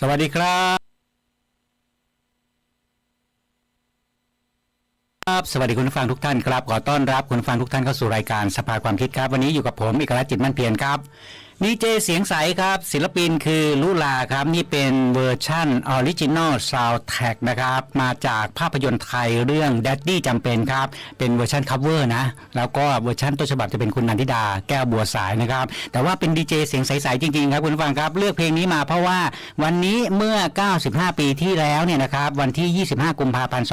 สวัสดีครับครับสวัสดีคุณผู้ฟังทุกท่านครับขอต้อนรับคุณผู้ฟังทุกท่านเข้าสู่รายการสภาความคิดครับ วันนี้อยู่กับผมเอกลักษณ์จิตมั่นเพียรครับ ดีเจเสียงใสครับ ศิลปินคือลุลาครับ นี่เป็นเวอร์ชั่นออริจินอลซาวด์แท็กนะครับ มาจากภาพยนตร์ไทยเรื่อง Daddy จำเป็นครับ เป็นเวอร์ชันคัฟเวอร์นะ แล้วก็เวอร์ชันต้นฉบับจะเป็นคุณนันทิดาแก้วบัวสายนะครับ แต่ว่าเป็นดีเจเสียงใส ๆ จริง ๆ ครับ คุณผู้ฟังครับ เลือกเพลงนี้มาเพราะว่าวันนี้เมื่อ 95 ปีที่แล้วเนี่ยนะครับ วันที่ 25 กุมภาพันธ์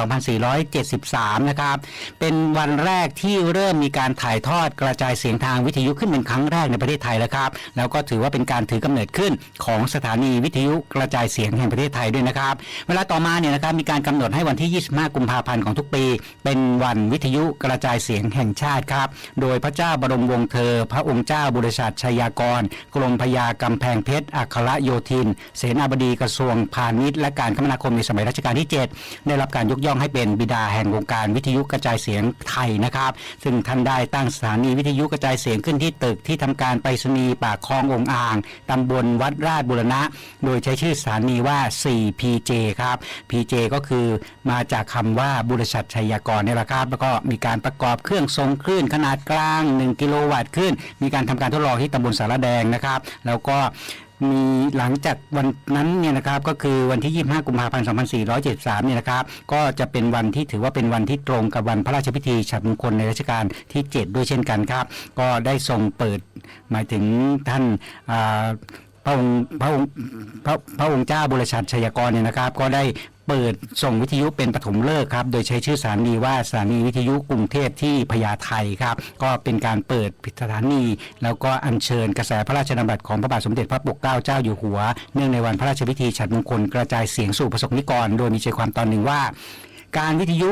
2473 นะครับ เป็นวันแรกที่เริ่มมีการถ่ายทอดกระจายเสียงทางวิทยุขึ้นเป็นครั้งแรกในประเทศไทยแล้วครับแล้วก็ถือว่าเป็นการถือกำเนิดขึ้นของสถานีวิทยุกระจายเสียงแห่งประเทศไทยด้วยนะครับ เวลาต่อมาเนี่ยนะครับมีการกำหนดให้วันที่ 25 กุมภาพันธ์ของทุกปี เป็นวันวิทยุกระจายเสียงแห่งชาติครับ โดยพระเจ้าบรมวงศ์เธอ พระองค์เจ้าบุรชาติชัยากร กรมพยากำแพงเพชร อัครโยธิน เสนาบดีกระทรวงพาณิชย์และการคมนาคมในสมัยรัชกาลที่ 7 ได้รับการยกย่องให้เป็นบิดาแห่งวงการวิทยุกระจายเสียงไทยนะครับ ซึ่งท่านได้ตั้งสถานีวิทยุกระจายเสียงขึ้นที่ตึกที่ทำการไปรษณีย์ปากคลององอ่างตำบลวัดราชบุรณะ โดยใช้ชื่อสถานีว่า 4PJ ครับ PJ ก็คือมาจากคำว่าบุรชัดชัยยากรเนี่ยแหละครับ แล้วก็มีการประกอบเครื่องทรงคลื่นขนาดกลาง 1 กิโลวัตต์ขึ้น มีการทำการทดลองที่ตำบลสารแดงนะครับ แล้วก็ มีหลังจากวันนั้นเนี่ยนะครับก็คือวันที่ 25 กุมภาพันธ์ 2473 เนี่ยนะครับก็จะเป็นวันที่ถือว่าเป็นวันที่ตรงกับวันพระราชพิธีฉัตรมงคลในรัชกาลที่ 7 ด้วยเช่นกันครับ ก็ได้ทรงเปิดหมายถึงท่านพระองค์พระองค์พระพระองค์เจ้าบุรชัดชัยกรเนี่ยนะครับ ก็ได้ เปิดส่งวิทยุเป็นปฐมฤกษ์ครับ โดยใช้ชื่อสถานีว่าสถานีวิทยุกรุงเทพที่พญาไทครับ ก็เป็นการเปิดพิสถานี แล้วก็อัญเชิญกระแสพระราชดำรัสของพระบาทสมเด็จพระปกเกล้าเจ้าอยู่หัว เนื่องในวันพระราชพิธีฉัตรมงคลกระจายเสียงสู่ประสบนิกร โดยมีใจความตอนหนึ่งว่า การวิทยุ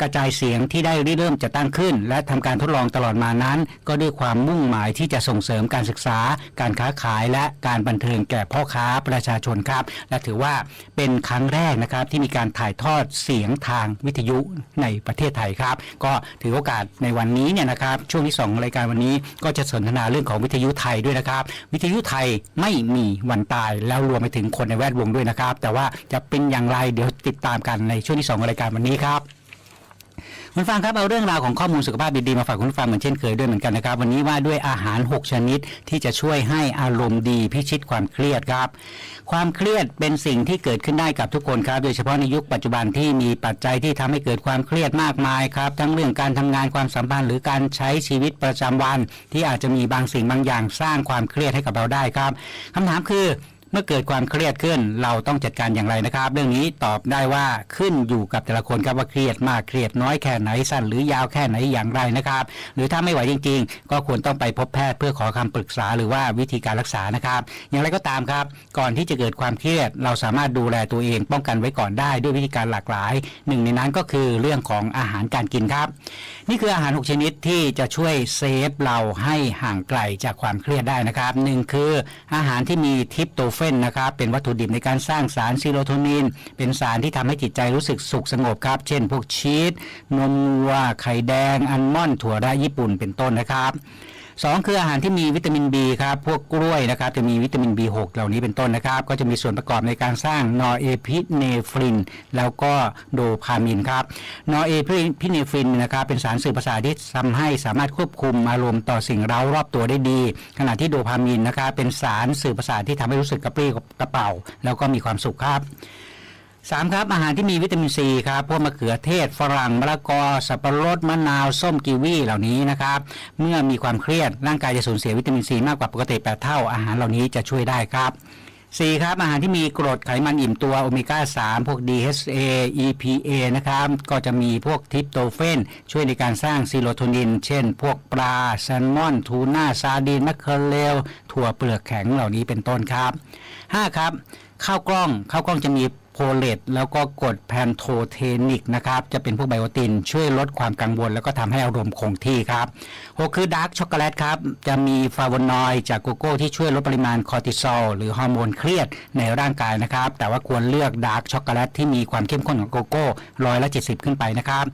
กระจายเสียงที่ได้ริเริ่มจะตั้งขึ้น และทำการทดลองตลอดมานั้น ก็ด้วยความมุ่งหมายที่จะส่งเสริมการศึกษา การค้าขายและการบันเทิงแก่พ่อค้าประชาชนครับ และถือว่าเป็นครั้งแรกนะครับที่มีการถ่ายทอดเสียงทางวิทยุในประเทศไทยครับ ก็ถือโอกาสในวันนี้เนี่ยนะครับช่วงที่สองรายการวันนี้ก็จะสนทนาเรื่องของวิทยุไทยด้วยนะครับ วิทยุไทยไม่มีวันตายแล้วรวมไปถึงคนในแวดวงด้วยนะครับ แต่ว่าจะเป็นอย่างไรเดี๋ยวติดตามกันในช่วงที่สองรายการวันนี้ครับ คุณฟังครับเอาเรื่องราวของข้อมูลสุขภาพดีๆมาฝากคุณฟังเหมือนเช่นเคยด้วยเหมือนกันนะครับ วันนี้ว่าด้วยอาหาร 6 ชนิดที่จะช่วยให้อารมณ์ดีพิชิตความเครียดครับ ความเครียดเป็นสิ่งที่เกิดขึ้นได้กับทุกคนครับ โดยเฉพาะในยุคปัจจุบันที่มีปัจจัยที่ทำให้เกิดความเครียดมากมายครับ ทั้งเรื่องการทำงานความสัมพันธ์หรือการใช้ชีวิตประจำวัน ที่อาจจะมีบางสิ่งบางอย่างสร้างความเครียดให้กับเราได้ครับคำถามคือ เมื่อเกิดความเครียดขึ้นเราต้องจัดการอย่างไรนะครับ เรื่องนี้ตอบได้ว่าขึ้นอยู่กับแต่ละคนครับว่าเครียดมากเครียดน้อยแค่ไหนสั้นหรือยาวแค่ไหนอย่างไรนะครับ หรือถ้าไม่ไหวจริง ๆ ก็ควรต้องไปพบแพทย์เพื่อขอคำปรึกษาหรือว่าวิธีการรักษานะครับ อย่างไรก็ตามครับ ก่อนที่จะเกิดความเครียด เราสามารถดูแลตัวเอง ป้องกันไว้ก่อนได้ด้วยวิธีการหลากหลาย หนึ่งในนั้นก็คือเรื่องของอาหารการกินครับ นี่คืออาหาร6ชนิดที่จะช่วยเซฟเราให้ห่างไกลจากความเครียดได้นะครับหนึ่งคืออาหารที่มีทริปโตเฟนนะครับเป็นวัตถุดิบในการสร้างสารซีโรโทนิน เป็นสารที่ทำให้จิตใจรู้สึกสุขสงบครับ เช่น พวกชีสนมวัวไข่แดงอัลมอนด์ถั่วแระญี่ปุ่นเป็นต้นนะครับ สองคืออาหารที่มีวิตามิน B ครับ พวกกล้วยนะครับ จะมีวิตามิน B6 เหล่านี้เป็นต้นนะครับ ก็จะมีส่วนประกอบในการสร้างนอร์เอพิเนฟริน แล้วก็โดพามินครับ นอร์เอพิเนฟรินนะครับ เป็นสารสื่อประสาทที่ทำให้สามารถควบคุมอารมณ์ต่อสิ่งเร้ารอบตัวได้ดี ขณะที่โดพามินนะครับ เป็นสารสื่อประสาทที่ทำให้รู้สึกกระปรี้กระเป๋า แล้วก็มีความสุขครับ สามครับอาหารที่มีวิตามินซีครับพวกมะเขือเทศฝรั่งมะละกอสับปะรดมะนาวส้มกีวีเหล่านี้นะครับเมื่อมีความเครียดร่างกายจะสูญเสียวิตามินซีมากกว่าปกติ8เท่าอาหารเหล่านี้จะช่วยได้ครับ4ครับอาหารที่มีกรดไขมันอิ่มตัวโอเมก้า 3 พวก DHA EPA นะครับก็จะมีพวกทริปโตเฟน ช่วยในการสร้างซีโรโทนิน เช่น พวกปลาแซลมอน ทูน่า ซาดีนมะเขือเรลถั่วเปลือกแข็งเหล่านี้เป็นต้นครับ 5 ครับข้าวกล้องข้าวกล้องจะมี โพเลตแล้วก็กรดแพนโทเทนิกนะครับจะเป็นพวกไบโอติน ช่วยลดความกังวล แล้วก็ทำให้อารมณ์คงที่ครับหกคือดาร์กช็อกโกแลตครับจะมีฟลาโวนอยด์จากโกโก้ที่ช่วยลดปริมาณคอร์ติซอลหรือฮอร์โมนเครียดในร่างกายนะครับ แต่ว่าควรเลือกดาร์กช็อกโกแลตที่มีความเข้มข้นของโกโก้ร้อยละ70ขึ้นไปนะครับ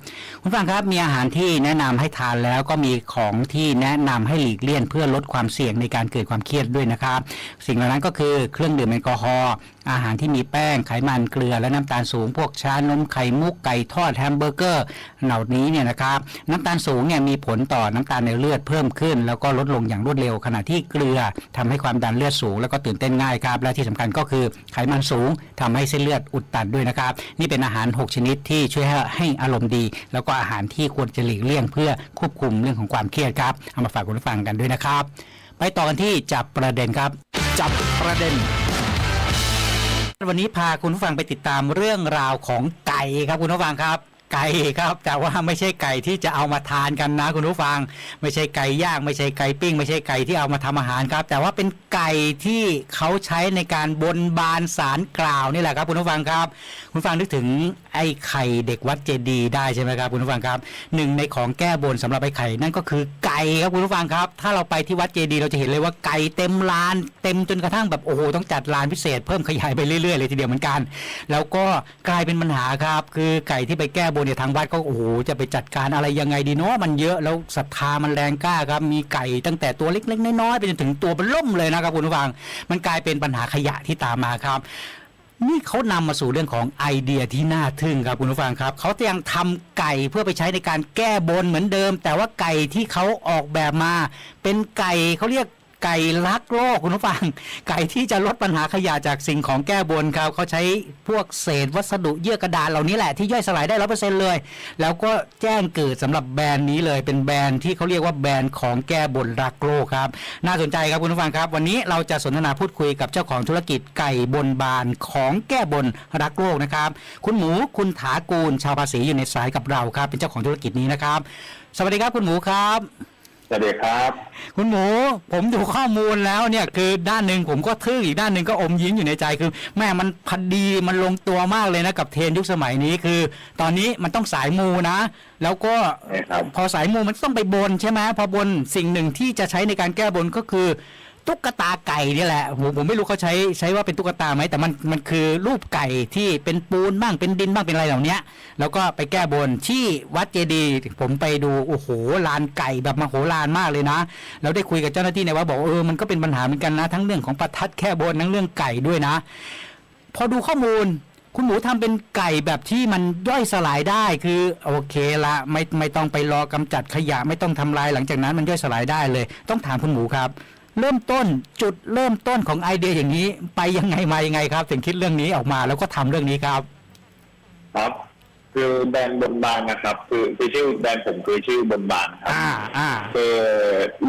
คุณฟังครับมีอาหารที่แนะนำให้ทานแล้วก็มีของที่แนะนำให้หลีกเลี่ยงเพื่อลดความเสี่ยงในการเกิดความเครียดด้วยนะครับ สิ่งเหล่านั้นก็คือเครื่องดื่มแอลกอฮอล์อาหารที่มีแป้งไขมันเกลือและน้ำตาลสูง พวกชานมไข่มุกไก่ทอดแฮมเบอร์เกอร์เหล่านี้เนี่ยนะครับน้ำตาลสูงเนี่ยมีผลต่อน้ำตาลในเลือดเพิ่มขึ้น แล้วก็ลดลงอย่างรวดเร็ว ขณะที่เกลือทำให้ความดันเลือดสูง แล้วก็ตื่นเต้นง่ายครับและที่สำคัญก็คือไขมันสูงทำให้เส้นเลือดอุดตันด้วยนะครับ นี่เป็นอาหาร 6 ชนิดที่ช่วยให้ให้อารมณ์ดี แล้วก็อาหารที่ควรจะหลีกเลี่ยง เพื่อควบคุมเรื่องของความเครียดครับเอามาฝากคุณผู้ฟังกันด้วยนะครับ ไปต่อกันที่จับประเด็นครับ จับประเด็น วันนี้พาคุณผู้ฟังไปติดตามเรื่องราวของไก่ครับคุณผู้ฟังครับ ไก่ครับ แต่ว่าไม่ใช่ไก่ที่จะเอามาทานกันนะคุณผู้ฟัง ไม่ใช่ไก่ย่างไม่ใช่ไก่ปิ้ง ไม่ใช่ไก่ที่เอามาทำอาหารครับ แต่ว่าเป็นไก่ที่เขาใช้ในการบนบานสารกล่าวนี่แหละครับ คุณผู้ฟังครับ คุณฟังนึกถึงไอ้ไข่เด็กวัดเจดีย์ได้ใช่ไหมครับคุณผู้ฟังครับหนึ่งในของแก้บนสำหรับไอ้ไข่นั่นก็คือไก่ครับคุณผู้ฟังครับ ถ้าเราไปที่วัดเจดีย์เราจะเห็นเลยว่าไก่เต็มลาน เต็มจนกระทั่งแบบโอ้โหต้องจัดลานพิเศษเพิ่มขยายไปเรื่อยๆเลยทีเดียวเหมือนกัน แล้วก็กลายเป็นปัญหาครับ คือไก่ที่ไปแก้บนเนี่ยทางวัดก็โอ้โหจะไปจัดการอะไรยังไงดีเนาะมันเยอะแล้วศรัทธามันแรงกล้าครับมีไก่ตั้งแต่ตัวเล็กๆน้อยๆไปจนถึงตัวเบล่มเลยนะครับคุณผู้ฟัง มันกลายเป็นปัญหาขยะที่ตามมาครับนี่เขานำมาสู่เรื่องของไอเดียที่น่าทึ่งครับคุณผู้ฟังครับเขายังทำไก่เพื่อไปใช้ในการแก้บนเหมือนเดิม แต่ว่าไก่ที่เขาออกแบบมา เป็นไก่เขาเรียก ไก่รักโลกคุณผู้ฟัง ไก่ที่จะลดปัญหาขยะจากสิ่งของแก้บนครับเขาใช้พวกเศษวัสดุเยื่อกระดาษเหล่านี้แหละที่ย่อยสลายได้ร้อเปอร์เซ็นต์เลย แล้วก็แจ้งเกิดสำหรับแบรนด์นี้เลยเป็นแบรนด์ที่เขาเรียกว่าแบรนด์ของแก้บนรักโลกครับน่าสนใจครับคุณผู้ฟังครับ วันนี้เราจะสนทนาพูดคุยกับเจ้าของธุรกิจไก่บนบานของแก้บนรักโลกนะครับ คุณหมูคุณถากูลชาวภาษีอยู่ในสายกับเราครับ เป็นเจ้าของธุรกิจนี้นะครับ สวัสดีครับคุณหมูครับ สวัสดีครับ คุณหมูผมดูข้อมูลแล้วเนี่ยคือด้านหนึ่งผมก็ทึ่งอีกด้านหนึ่งก็อมยิ้มอยู่ในใจคือ แม่มันพอดีมันลงตัวมากเลยนะกับเทรนด์ยุคสมัยนี้คือ ตอนนี้มันต้องสายมูนะ แล้วก็ใช่ครับ พอสายมูมันต้องไปบนใช่ไหมพอบนสิ่งหนึ่งที่จะใช้ในการแก้บนก็คือ ตุ๊กตาไก่นี่แหละผมผมไม่รู้เขาใช้ใช้ว่าเป็นตุ๊กตาไหมแต่มันมันคือรูปไก่ที่เป็นปูนบ้างเป็นดินบ้างเป็นอะไรเหล่านี้แล้วก็ไปแก้บนที่วัดเจดีผมไปดูโอ้โหลานไก่แบบมโหฬารมากเลยนะแล้วได้คุยกับเจ้าหน้าที่ในวัดบอกเออมันก็เป็นปัญหาเหมือนกันนะ ทั้งเรื่องของประทัดแค่บนทั้งเรื่องไก่ด้วยนะ พอดูข้อมูลคุณหมูทำเป็นไก่แบบที่มันย่อยสลายได้คือโอเคละไม่ไม่ต้องไปรอกำจัดขยะไม่ต้องทำลายหลังจากนั้นมันย่อยสลายได้เลย ต้องถามคุณหมูครับ เริ่มต้นจุดเริ่มต้นของไอเดียอย่างนี้ ไปยังไงมายังไงครับ ถึงคิดเรื่องนี้ออกมาแล้วก็ทำเรื่องนี้ครับ ครับ คือแบรนด์บนบานนะครับ คือคือชื่อแบรนด์ผมคือชื่อบนบานครับอ่าอ่าคือ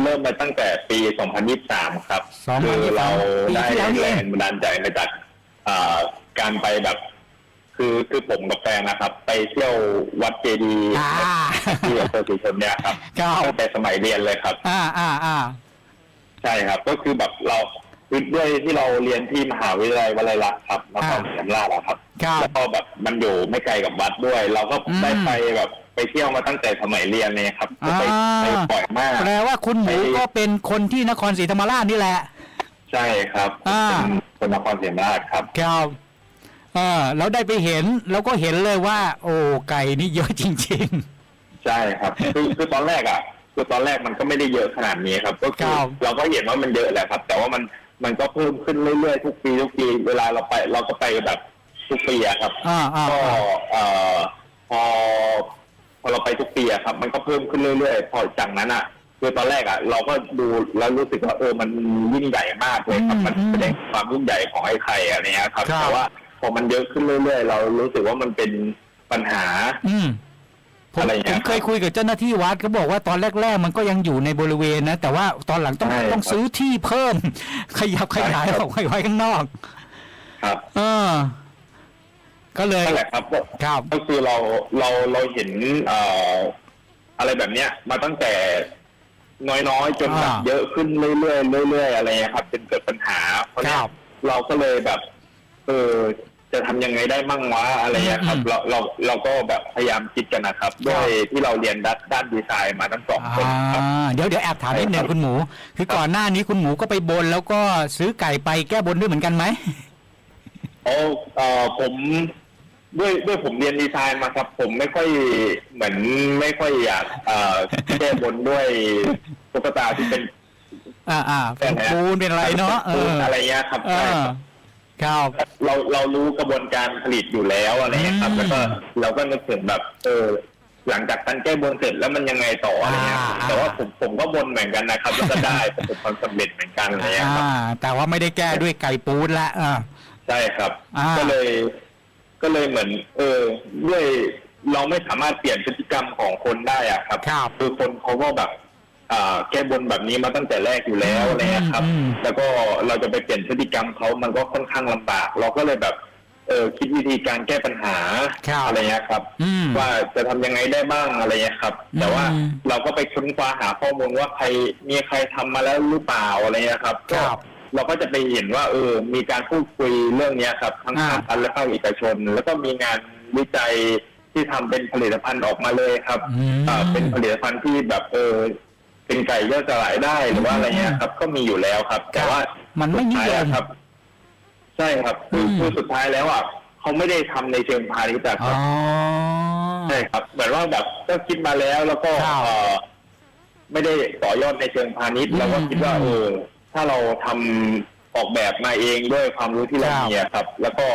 เริ่มมาตั้งแต่ปี 2023 ครับ2023คือเราได้ปีที่แล้วนี่แรเองงบันดาลใจมาจากอ่าการไปแบบคือคือผมกับแฟนนะครับ ไปเที่ยววัดเจดีย์อ่าที่อำเภอศรีชนเนี่ยครับครับตั้งแต่สมัยเรียนเลยครับ อ่าอ่าอ่าใช่ครับ ก็คือแบบเราคือด้วยที่เราเรียนที่มหาวิทยาลัยวลัยลักษณ์ครับนครศรีธรรมราชอะครับครับแล้วก็แบบมันอยู่ไม่ไกลกับวัดด้วย เราก็อืมได้ไปแบบไปเที่ยวมาตั้งแต่สมัยเรียนเลยครับก็ไปอ่า ไปบ่อยมาก แปลว่าคุณหมูไปก็เป็นคนที่นครศรีธรรมราชนี่แหละ ใช่ครับอ่า เป็นคนนครศรีธรรมราชครับ ครับเออแล้วได้ไปเห็นแล้วก็เห็นเลยว่า โอ้ไก่นี่เยอะจริง ใช่ครับ คือคือตอนแรกอะ คือตอนแรกมันก็ไม่ได้เยอะขนาดนี้ครับ ก็คือครับเราก็เห็นว่ามันเยอะแหละครับ แต่ว่ามันมันก็เพิ่มขึ้นเรื่อยๆทุกปีทุกปี เวลาเราไปเราก็ไปแบบทุกปีอะครับๆอ่าอ่าก็อ่าเอ่อพอพอเราไปทุกปีอะครับ มันก็เพิ่มขึ้นเรื่อยๆ พอจากนั้นอะคือตอนแรกอะเราก็ดูแล้วรู้สึกว่าเออมันยิ่งใหญ่มากเลยครับ มันแสดงความยิ่งใหญ่ของไอ้ไข่อะไรเงี้ยครับครับแต่ว่าพอมันเยอะขึ้นเรื่อยๆ เรารู้สึกว่ามันเป็นปัญหาอืม ผมอะไรอย่างผเงี้มยเคยคุยกับเจ้าหน้าที่วัดเขาบอกว่าตอนแรก ๆ มันก็ยังอยู่ในบริเวณนะ แต่ว่าตอนหลังต้องใช่ต้องครับซื้อที่เพิ่ม ขยับขยายใช่ครับ ออกไปไว้ข้างนอก ครับ เออ ก็เลยนั่นแหละครับครับ ก็คือเราเราเราเห็นเอ่ออะไรแบบเนี้ย มาตั้งแต่น้อยๆ จนแบบอ่าเยอะขึ้นเรื่อยๆเรื่อยๆอะไรเงี้ยครับจนเกิดปัญหาเพราะคเนี้ยรับ เราก็เลยแบบ เออ จะทำยังไงได้มั่งวะอะไรเงี้ยครับอืมเราเราเราก็แบบพยายามคิดกันนะครับด้วยที่เราเรียนด้านด้านดีไซน์มาทั้งสองคนครับอ่าเดี๋ยวเดี๋ยวแอบถามนิดหนึ่งใช่ครับคุณหมู คือก่อนหน้านี้คุณหมูก็ไปบน แล้วก็ซื้อไก่ไปแก้บนด้วยเหมือนกันไหมโอ้เอ่อผมด้วยด้วยผมเรียนดีไซน์มาครับ ผมไม่ค่อยเหมือนไม่ค่อยอยากเอ่อแก้บนด้วยตุ๊กตาที่เป็น อ่าอ่าเป็นปูนเป็นอะไรเนาะเอออะไรเงี้ยครับเอใช่อ ครับครับ เราเรารู้กระบวนการผลิตอยู่แล้วอะไรเงี้ยครับอืมแล้วก็เราก็นึกถึงแบบเออหลังจากการแก้บนเสร็จแล้วมันยังไงต่ออะไรเงี้ยอ่า แต่ว่าผมผมก็บนเหมือนกันนะครับแล้วก็ได้ประสบความสำเร็จเหมือนกันอะไรเงี้ยครับ อ่า แต่ว่าไม่ได้แก้ด้วยไก่ปูนละอ่า ใช่ครับ อ่า ก็เลย ก็เลยเหมือน เออด้วยเราไม่สามารถเปลี่ยนพฤติกรรมของคนได้อะครับ ครับ คือคนเขาก็แบบอ่า แก้บนแบบนี้มาตั้งแต่แรกอยู่แล้วอะไรเงี้ยครับอืมแล้วก็เราจะไปเปลี่ยนพฤติกรรมเขามันก็ค่อนข้างลำบาก เราก็เลยแบบ เออคิดวิธีการแก้ปัญหาครับอะไรเงี้ยครับอืมว่าจะทำยังไงได้บ้างอะไรเงี้ยครับ แต่ว่าอืมเราก็ไปค้นคว้าหาข้อมูลว่าใครมีใครทำมาแล้วหรือเปล่าอะไรเงี้ยครับคก็รับเราก็จะไปเห็นว่า เออ มีการพูดคุยเรื่องเนี้ยครับ ทั้งอ่าภาครัฐและภาคเอกชน แล้วก็มีงานวิจัยที่ทำเป็นผลิตภัณฑ์ออกมาเลยครับอืมอ่าเป็นผลิตภัณฑ์ที่แบบเออ เป็นไก่ย่อยสลายได้หรือว่าอะไรเงี้ยครับ ก็มีอยู่แล้วครับ แต่ว่ามันไม่นิยมสุดท้าอะครับ ใช่ครับคืออืมคือสุดท้ายแล้วอะเขาไม่ได้ทำในเชิงพาณิชย์อะคอ๋รัอบใช่ครับเหมือนว่าแบบก็คิดมาแล้วแล้วก็ครับเอ่อไม่ได้ต่อยอดในเชิงพาณิชย์อืมแล้วก็คิดว่าอืมเออถ้าเราทำออกแบบมาเองด้วยความรู้ที่เราครับมีอะครับ แล้วก็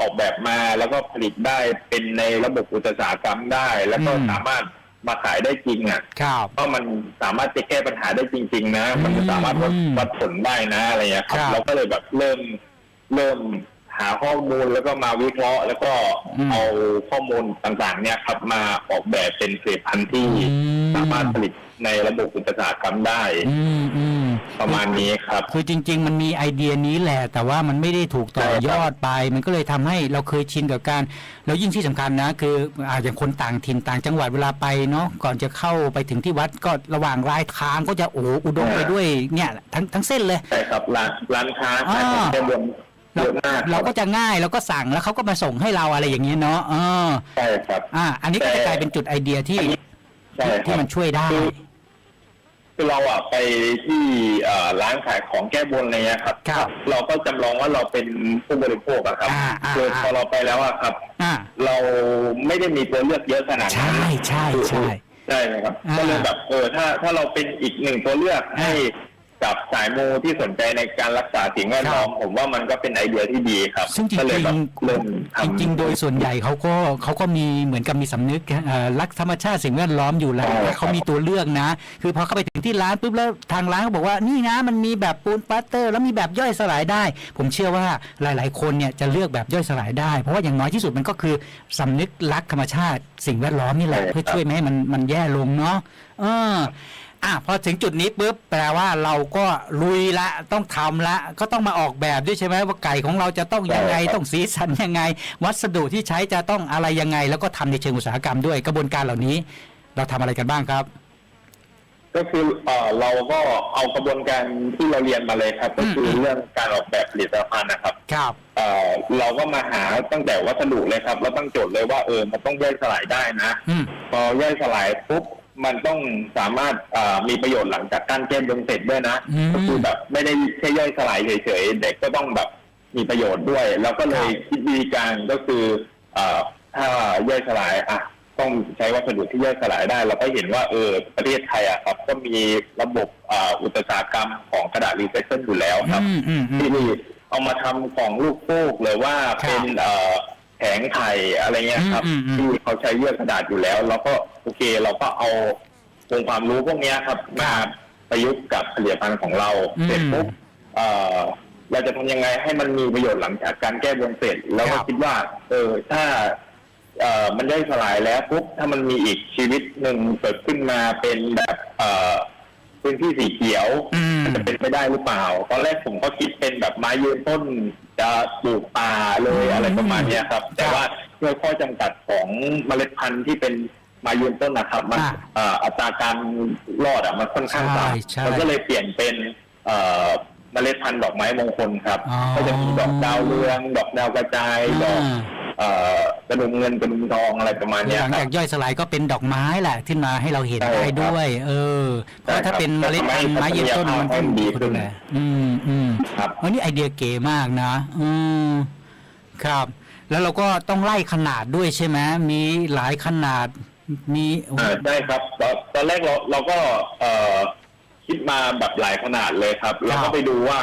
ออกแบบมาแล้วก็ผลิตได้เป็นในระบบอุตสาหกรรมได้ แล้วก็อืมสามารถ มาขายได้จริงอะครับ เพราะมันสามารถจะแก้ปัญหาได้จริง ๆ นะ มันสามารถวัดอืมวัดผลได้นะอะไรเงี้ยครัครับ บเราก็เลยแบบเริ่มเริ่มหาข้อมูลแล้วก็มาวิเคราะห์ แล้วก็อืมเอาข้อมูลต่างๆ เนี่ยครับมาออกแบบเป็นผลิตภัณฑ์ที่ อืมสามารถผลิตในระบบอุตสาหกรรมได้ อืมอืม ประมาณนี้ครับ คือจริง ๆ มันมีไอเดียนี้แหละ แต่ว่ามันไม่ได้ถูกต่อยอดไป มันก็เลยทำให้เราเคยชินกับการ แล้วยิ่งที่สำคัญนะ คืออาอย่างคนต่างถิ่นต่างจังหวัดเวลาไปเนาะก่อนจะเข้าไปถึงที่วัดก็ระหว่างรายทางก็จะโอ้โหอุดมไปด้วยเนี่ยทั้งทั้งเส้นเลยใช่ครับร้านร้านค้าอ่าขายของแก้บนเยเราอะมากคเรารับก็จะง่ายเราก็สั่งแล้วเขาก็มาส่งให้เราอะไรอย่างเงี้ยเนาะเออใช่ครับอ่า อันนี้ก็จะกลายเป็นจุดไอเดียที่ใช่คที่รับมันช่วยได้ คือคือเราอะไปที่เอ่อร้านขายของแก้บนอะไรเงี้ยครับ ครับเราก็จำลองว่าเราเป็นผู้บริโภคอะครับอ่าอ่า คือพอเราไปแล้วอะครับ อ่าเราไม่ได้มีตัวเลือกเยอะขนาดนั้น ใช่ใช่ใช่ ใช่ไหมครับอ่าก็เลยแบบเออถ้าถ้าเราเป็นอีกหนึ่งตัวเลือกอ่าให้ กับสายมูที่สนใจในการรักษาสิ่งแวดล้อมครับผมว่ามันก็เป็นไอเดียที่ดีครับซึ่งจก็เลริยงแบบเริ่มๆทำจริง ๆ โดยส่วนใหญ่เขาก็เขาก็มีเหมือนกับมีสำนึกเอ่อรักธรรมชาติสิ่งแวดล้อมอยู่แล้วใช่ครับและเขามีตัวเลือกนะ คือพอเข้าไปถึงที่ร้านปุ๊บแล้วทางร้านก็บอกว่านี่นะมันมีแบบปูนปาสเตอร์ แล้วมีแบบย่อยสลายได้ ผมเชื่อว่าหลาย ๆ คนเนี่ยจะเลือกแบบย่อยสลายได้ เพราะว่าอย่างน้อยที่สุดมันก็คือสำนึกรักธรรมชาติสิ่งแวดล้อมนี่แหละใช่ครับเพื่อช่วยไม่ให้มันมันแย่ลงเนาะเออ อะพอถึงจุดนี้ปุ๊บแปลว่าเราก็ลุยละต้องทำละ ก็ต้องมาออกแบบด้วยใช่ไหมว่าไก่ของเราจะต้องยังไงใช่ครับต้องสีสันยังไง วัสดุที่ใช้จะต้องอะไรยังไง แล้วก็ทำในเชิงอุตสาหกรรมด้วยกระบวนการเหล่านี้ เราทำอะไรกันบ้างครับ ก็คือเอ่อเราก็เอากระบวนการที่เราเรียนมาเลยครับ ก็คือเรื่องการออกแบบผลิตภัณฑ์นะครับ ครับเอ่อเราก็มาหาตั้งแต่วัสดุเลยครับเราตั้งโจทย์เลยว่าเออมันต้องย่อยสลายได้นะอืมพอย่อยสลายปุ๊บ มันต้องสามารถเอ่อมีประโยชน์หลังจากการแก้บนเสร็จด้วยนะอืมก็คือแบบไม่ได้แค่ย่อยสลายเฉยๆเด็กก็ต้องแบบมีประโยชน์ด้วย แล้วก็เลยครับคิดวิธีการก็คือเอ่อถ้าย่อยสลายอะต้องใช้วัสดุที่ย่อยสลายได้ เราก็เห็นว่าเออประเทศไทยอะครับ ก็มีระบบเอ่ออุตสาหกรรมของกระดาษรีไซเคิลอยู่แล้วครับอืมอืมอืมที่เอามาทำของลูกโป่งหรือว่าครับเป็นเอ่อ แผงไข่อะไรเงี้ยครับอืมอืมอืม ที่เขาใช้เยื่อกระดาษอยู่แล้วเราก็โอเคเราก็เอาองค์ความรู้พวกเนี้ยครับมาประยุกต์กับผลิตภัณฑ์ของเราอืมเสร็จปุ๊บเอ่อเราจะทำยังไงให้มันมีประโยชน์หลังจากการแก้บนเสร็จแล้วก็ครับ คิดว่า เออถ้า เอ่อมันย่อยสลายแล้วปุ๊บถ้ามันมีอีกชีวิตหนึ่งเกิดขึ้นมาเป็นแบบ เอ่อ พื้นที่สีเขียวอืม มันจะเป็นไปได้หรือเปล่าตอนแรกผมก็คิดเป็นแบบไม้ยืนต้นจะปลูกป่าเลยอืมอะไรประมาณเนี้ยครับ แต่ครับว่าด้วยข้อจำกัดของเมล็ดพันธุ์ที่เป็นไม้ยืนต้นนะครับ มันอ่าเอ่ออัตราการรอดอะมันค่อนข้างใช่ต่ำใช่มันก็เลยเปลี่ยนเป็นเอ่อเมล็ดพันธุ์ดอกไม้มงคลครับ อ๋อ ก็จะมีดอกดาวเรือง ดอกดาวกระจายดอก อ่าเอ่อ กระดุมเงินกระดุมทองอะไรประมาณเนี้ยหลังครัจาบกย่อยสลายก็เป็นดอกไม้แหละที่มาให้เราเห็นใช่ได้ครับด้วย เออเพราะถ้าเป็นเมล็ดพันธุ์ไม้ยืนต้นมันก็ให้ดีดีขึ้ขึ้นนแหละอืมอืมครับเออนี่ไอเดียเก๋มากนะ อืมครับ แล้วเราก็ต้องไล่ขนาดด้วยใช่ไหมมีหลายขนาดมีอ่าได้ครับตอนตอนแรกเราเราก็เอ่อคิดมาแบบหลายขนาดเลยครับ เราก็ไปดูว่า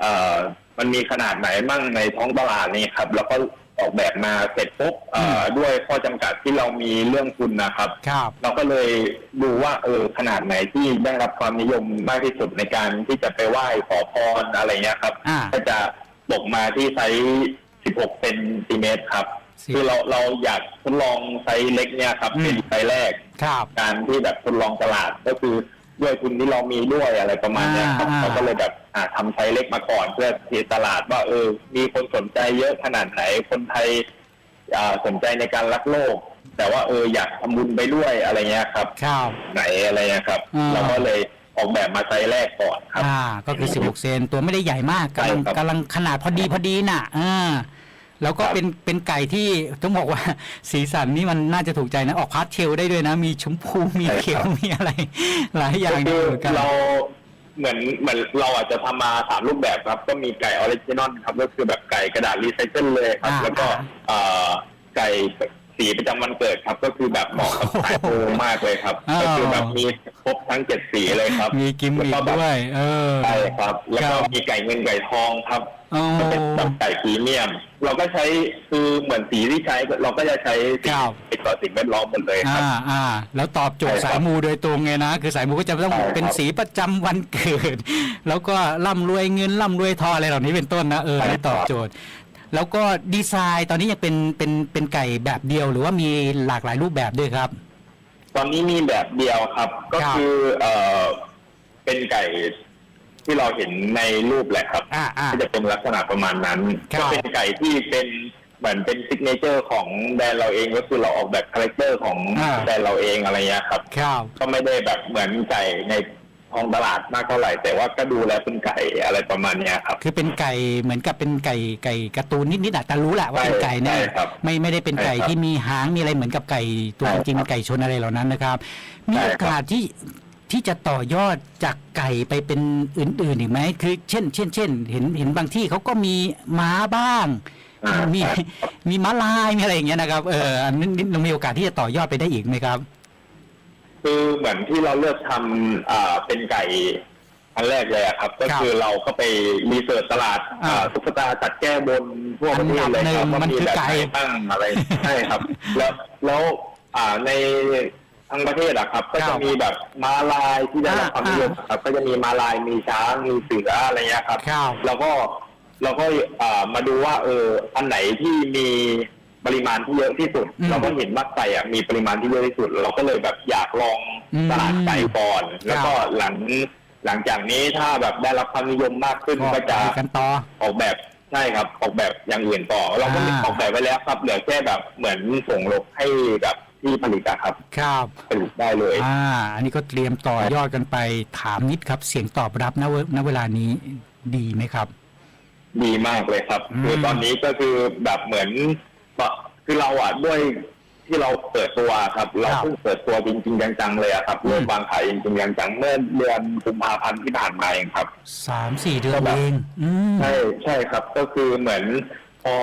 เอ่อมันมีขนาดไหนมั่งในท้องตลาดนี้ครับ แล้วก็ ออกแบบมาเสร็จปุ๊บเอ่อด้วยข้อจำกัดที่เรามีเรื่องทุนนะครับ ครับ เราก็เลยดูว่าเออขนาดไหนที่ได้รับความนิยมมากที่สุดในการที่จะไปไหว้ขอพรอะไรเงี้ยครับ อ่า ก็จะตกมาที่ไซส์ 16 เซนติเมตรครับ สิบคือเราเราอยากทดลองไซส์เล็กเนี่ยครับ อืม เป็นไซส์แรก ครับ การที่แบบทดลองตลาดก็คือ ด้วยทุนที่เรามีด้วยอะไรประมาณเนี้ยครับอ่า เราก็เลยแบบอ่าทำไซส์เล็กมาก่อนเพื่อเทตลาดว่าเออ มีคนสนใจเยอะขนาดไหนคนไทยอ่าสนใจในการรักโลก แต่ว่าเอออยากทำบุญไปด้วยอะไรเงี้ยครับ ครับ ไหนอะไรเงี้ยครับ อ่า เราก็เลยออกแบบมาไซส์แรกก่อนครับ อ่าก็คือ 16 เซนตัวไม่ได้ใหญ่มากกำลังใช่ครับ กำลังขนาดพอดีพอดีน่ะอ่า แล้วก็ครับเป็นเป็นไก่ที่ต้องบอกว่า สีสันนี่มันน่าจะถูกใจนะ ออกพาสเทลได้ด้วยนะ มีชมพูมีเขียวมีอะไร หลายอย่างก็คือเหมือนกัน เราเหมือนเหมือนเราอาจจะทำมาสามรูปแบบครับ ก็มีไก่ออริจินอลครับ ก็คือแบบไก่กระดาษรีไซเคิลเลยครับ อ่า แล้วก็เอ่อไก่ สีประจำวันเกิดครับ ก็คือแบบเหมาะกับสายโปมากเลยครับ อ้าว ก็คือแบบมีครบทั้งเจ็ดสีเลยครับมีกิมมิกแล้วก็แบบด้วย เออ ใช่ครับ แล้วก็ครับมีไก่เงินไก่ทองครับโอ้ ก็เป็นแบบไก่พรีเมียม เราก็ใช้คือเหมือนสีที่ใช้ เราก็จะใช้สีครับติดต่อสิ่งแวดล้อมหมดเลยครับ อ่าอ่า แล้วตอบโจทย์ใช่ครับสายมูโดยตรงไงนะ คือสายมูก็จะต้องใช่ครับ เป็นสีประจำวันเกิด แล้วก็ร่ำรวยเงินร่ำรวยทองอะไรเหล่านี้เป็นต้นนะเออใช่ครับนี่ตอบโจทย์ แล้วก็ดีไซน์ตอนนี้ยังเป็นเป็นเป็นไก่แบบเดียว หรือว่ามีหลากหลายรูปแบบด้วยครับ ตอนนี้มีแบบเดียวครับ ก็ครับคือเอ่อเป็นไก่ที่เราเห็นในรูปแหละครับอ่าอ่า ก็จะเป็นลักษณะประมาณนั้นครับ ก็เป็นไก่ที่เป็นเหมือนเป็นซิกเนเจอร์ของแบรนด์เราเองก็คือเราออกแบบคาแรคเตอร์ของอ่าแบรนด์เราเองอะไรเงี้ยครับ ครับ ก็ไม่ได้แบบเหมือนไก่ใน ท้องตลาดมากเท่าไหร่ แต่ว่าก็ดูแลเป็นไก่อะไรประมาณเนี้ยครับ คือเป็นไก่เหมือนกับเป็นไก่ไก่การ์ตูนนิดๆอะแต่รู้แหละว่าเป็นไก่แน่ใช่ครับไม่ไม่ได้เป็นไก่ใช่ครับที่มีหางมีอะไรเหมือนกับไก่ตัวใช่จริงครับๆไก่ชนอะไรเหล่านั้นนะครับ มีใช่โอครับกาสที่ที่จะต่อยอดจากไก่ไปเป็นอื่นๆอีกไหมคือ เช่น เช่นเช่นเห็นเห็นบางที่เขาก็มีม้าบ้าง อ่ามีครับมีม้าลายมีอะไรอย่างเงี้ยนะครับเอออันนี้เรามีโอกาสที่จะต่อยอดไปได้อีกไหมครับ คือเหมือนที่เราเลือกทำอ่าเป็นไก่อันแรกเลยอะครับ ก็คือเราก็ไปรีเสิร์ชตลาดอ่าอ่าตุ๊กตาจัดแก้บนทั่วประเทศเลยครับอันดับหนึ่งว่ามันมีคือแบบไก่ไหนบ้างอะไรใช่ครับ แล้วแล้วอ่าในทั้งประเทศอะครับ ก็ครัจะบมีแบบม้าลายที่ได้รับอ่าความนิยมครับ ก็จะมีม้าลายมีช้างมีเสืออะไรเงี้ยครับ ครับแล้วก็เราก็อ่ามาดูว่าเอออันไหนที่มี ปริมาณที่เยอะที่สุด อืมเราก็เห็นว่าไก่อะมีปริมาณที่เยอะที่สุด เราก็เลยแบบอยากลองอืมตลาดไก่ก่อน แล้วก็ครับหลังหลังจากนี้ถ้าแบบได้รับความนิยมมากขึ้นก็จะไปกันต่อ ออกแบบใช่ครับ ออกแบบอย่างอื่นต่อ เราก็มีอ่า ออกแบบไว้แล้วครับเหลือแค่แบบเหมือนส่งลงให้แบบที่ผลิตอะครับครับ ผลิตได้เลย อ่า อันนี้ก็เตรียมต่อยอดกันไปถามนิดครับ เสียงตอบรับณเวณเวลานี้ดีไหมครับ ดีมากเลยครับ อืมคือตอนนี้ก็คือแบบเหมือน คือเราอะด้วยที่เราเปิดตัวครับ เราเพิ่งเปิดตัวจริงๆจังๆเลยอะครับเริ่มวางขายจริงๆจังๆเมื่อเดือนกุมภาพันธ์ที่ผ่านมาเองครับสามสี่เดือนก็แบบเองอืมใช่ใช่ครับ ก็คือเหมือน พอ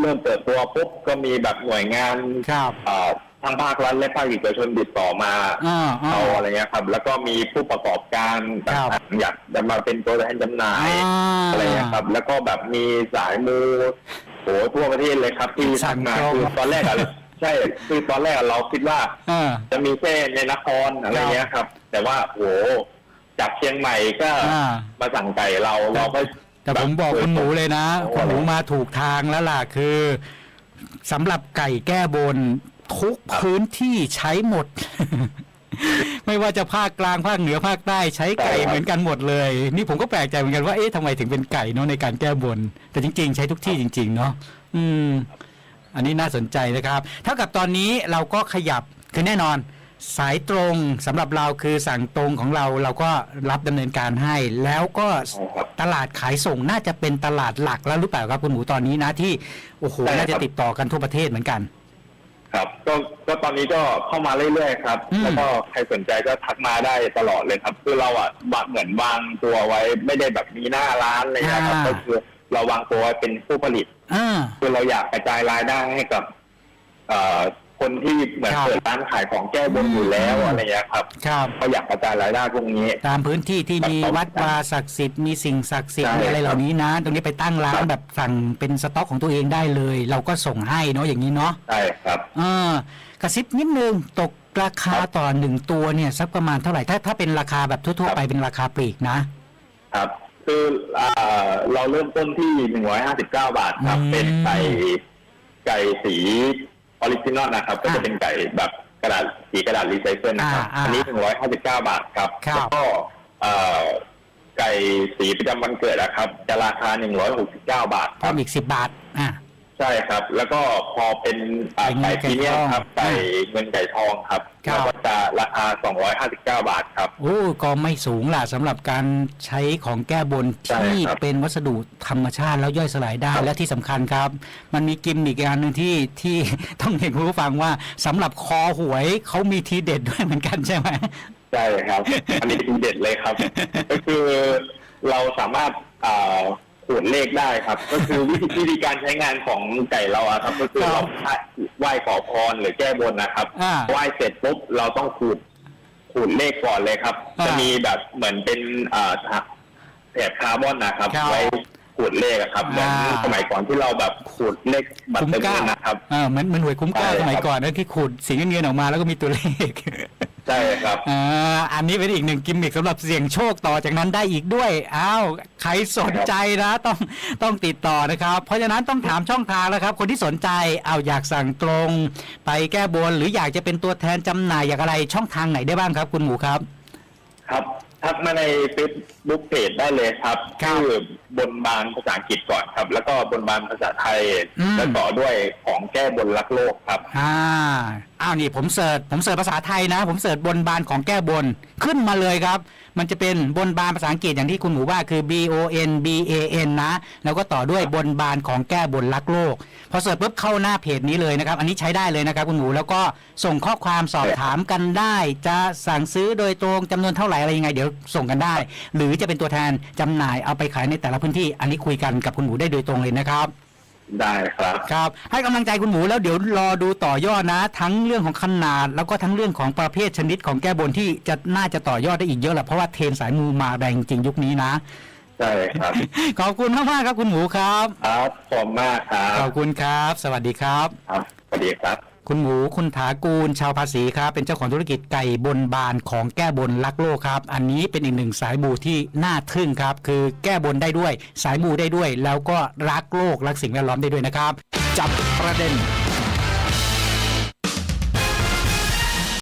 เริ่มเปิดตัวปุ๊บก็มีแบบหน่วยงานครับอ่าทางภาครัฐและภาคเอกชนติดต่อมาอ่าอ่าเอาอะไรเงี้ยครับ แล้วก็มีผู้ประกอบการครัต่าบงๆอยากจะมาเป็นตัวแทนจำหน่ายอ่าอะไรเงี้ยครับ แล้วก็แบบมีสายมู โหทั่วประเทศเลยครับที่สั่งทำมาตรงคือตอนแรกอะใช่คือตอนแรกอะเราคิดว่าอ่า จะมีแค่ในนครอะไรเงี้ยครับ แต่ว่าโหจากเชียงใหม่ก็อ่า มาสั่งไก่เราเราก็แต่ผมบอกคุณหมูเลยนะโอ้คุณหมูมาถูกทางแล้วล่ะคือสำหรับไก่แก้บนทุกพื้นที่ใช้หมด ไม่ว่าจะภาคกลางภาคเหนือภาคใต้ใช้ไก่เหมือนกันหมดเลย นี่ผมก็แปลกใจเหมือนกันว่าเอ๊ะทำไมถึงเป็นไก่เนาะในการแก้บน แต่จริง ๆ ใช้ทุกที่จริง ๆ เนาะอืม อันนี้น่าสนใจนะครับเท่ากับตอนนี้เราก็ขยับคือแน่นอน สายตรงสำหรับเราคือสั่งตรงของเราเราก็รับดำเนินการให้ แล้วก็ใช่ครับ ตลาดขายส่งน่าจะเป็นตลาดหลักแล้วหรือเปล่าครับคุณหมูตอนนี้นะที่โอ้โหใช่ครับ น่าจะติดต่อกันทั่วประเทศเหมือนกัน ครับก็ก็ตอนนี้ก็เข้ามาเรื่อยๆครับ อืม แล้วก็ใครสนใจก็ทักมาได้ตลอดเลยครับ คือเราอะวางเหมือนวางตัวไว้ไม่ได้แบบมีหน้าร้านอะไรนะครับก็คือเราวางตัวไว้เป็นผู้ผลิต อ่า คือเราอยากกระจายรายได้ให้กับเอ่อ คนที่เหมือนครับ เปิดร้านขายของแก้บนอยู่แล้วอืมอะไรอย่างเงี้ยครับครับ เขาอยากกระจายรายได้พวกนี้ ตามพื้นที่ที่มีครับวัดวาศักดิ์สิทธิ์มีสิ่งศักดิ์สิทธิ์ใช่มีอะไรเหล่านี้นะ ตรงนี้ไปตั้งร้าคนรับ แบบสั่งเป็นสต็อกของตัวเองได้เลย เราก็ส่งให้เนาะอย่างนี้เนาะใช่ครับ เออกระซิบนิดนึงตกราคาครับต่อหนึ่งตัวเนี่ยสักประมาณเท่าไหร่ถ้าถ้าเป็นราคาแบบทั่ว ครัๆ บ ไปเป็นราคาปลีกนะครับ คืออ่าเราเริ่มต้นที่หนึ่งร้อยห้าสิบเก้าบาทครับอืมเป็นไก่ไก่สี ออริจินอลนะครับ ก็จะอ่าเป็นไก่แบบกระดาษสีกระดาษรีไซเคิลนะครับ อ่าอ่าอันนี้หนึ่งร้อยห้าสิบเก้าบาทครับครับ แล้วก็เอ่อไก่สีประจำวันเกิดนะครับ จะราคาหนึ่งร้อยหกสิบเก้าบาทคเพิ่รับ มอีกสิบบาท อะ ใช่ครับ แล้วก็พอเป็นอ่าเป็นเงิไก่นพรีเมียมครับไก่ไก่ทองเงินไก่ทองครับครับแล้วก็จะราคาสองร้อยห้าสิบเก้าบาทครับ โอ้ก็ไม่สูงล่ะสำหรับการใช้ของแก้บนใช่ที่ครับเป็นวัสดุธรรมชาติแล้วย่อยสลายได้ครับ และที่สำคัญครับ มันมีกิมมิกอีกอันหนึ่งที่ที่ ต้องเห็นคุณผู้ฟังว่าสำหรับคอหวยเขามีทีเด็ดด้วยเหมือนกันใช่ไหม ใช่ครับ อันนี้ทีเด็ดเลยครับ ก็คือเราสามารถอ่า ขูดเลขได้ครับ ก็คือวิธีวิธีการใช้งานของไก่เราอะครับ ก็คือครัเราบไหว้ขอพรหรือแก้บนนะครับอ่าไหว้เสร็จปุ๊บเราต้องขูดขูดเลขก่อนเลยครับ อ่าจะมีแบบเหมือนเป็นอ่าแถบคาร์บอนนะครับ ครับ ไว้ ขูดเลขอะครับเหมือนอ่า สมัยก่อนที่เราแบบขูดเลขบัตรคุ้มเติมเกล้าเงินนะครับเออเหมือนเหมือนหน่วยคุ้มเกล้าใช่สมัยครับ ก่อนนะที่ขูดสีเงินๆออกมาแล้วก็มีตัวเลข ใช่ครับ อ่าอันนี้เป็นอีกหนึ่งกิมมิคสำหรับเสี่ยงโชคต่อจากนั้นได้อีกด้วยอ้าวใครสนใจนะต้องต้องติดต่อนะครับ เพราะฉะนั้นต้องถามช่องทางแล้วครับ คนที่สนใจเอาอยากสั่งตรง ไปแก้บนหรืออยากจะเป็นตัวแทนจำหน่ายอยากอะไรช่องทางไหนได้บ้างครับ คุณหมูครับ ครับ ทักมาใน Facebook เพจได้เลยครับครับชื่อบนบานภาษาอังกฤษก่อนครับ แล้วก็บนบานภาษาไทย อืม แล้วต่อด้วยของแก้บนรักโลกครับ อ่าอ้าวนี่ผมเสิร์ชผมเสิร์ชภาษาไทยนะ ผมเสิร์ชบนบานของแก้บนขึ้นมาเลยครับ มันจะเป็นบนบานภาษาอังกฤษอย่างที่คุณหมูว่าคือ B O N B A N นะ แล้วก็ต่อด้วยบนบานของแก้บนรักโลก พอเสิร์ชปุ๊บเข้าหน้าเพจนี้เลยนะครับ อันนี้ใช้ได้เลยนะครับคุณหมูแล้วก็ส่งข้อความสอบถามกันได้ จะสั่งซื้อโดยตรงจำนวนเท่าไหร่อะไรยังไงเดี๋ยวส่งกันได้ หรือจะเป็นตัวแทนจำหน่ายเอาไปขายในแต่ละพื้นที่ อันนี้คุยกันกับคุณหมูได้โดยตรงเลยนะครับ ได้ครับ ครับ ให้กำลังใจคุณหมูแล้วเดี๋ยวรอดูต่อยอดนะ ทั้งเรื่องของขนาด แล้วก็ทั้งเรื่องของประเภทชนิดของแก้บนที่จะน่าจะต่อยอดได้อีกเยอะแหละเพราะว่าเทรนสายมูมาแรงจริงยุคนี้นะ ใช่ครับ ขอบคุณมากๆครับคุณหมูครับ ครับขอบคุณมากครัขบอบคุณครับ สวัสดีครับ ครับสวัสดีครับ คุณหมูคุณถากูลชาวภาษีครับ เป็นเจ้าของธุรกิจไก่บนบานของแก้บนรักโลกครับ อันนี้เป็นอีกหนึ่งสายบูที่น่าทึ่งครับ คือแก้บนได้ด้วย สายมูได้ด้วย แล้วก็รักโลกรักสิ่งแวดล้อมได้ด้วยนะครับ จับประเด็น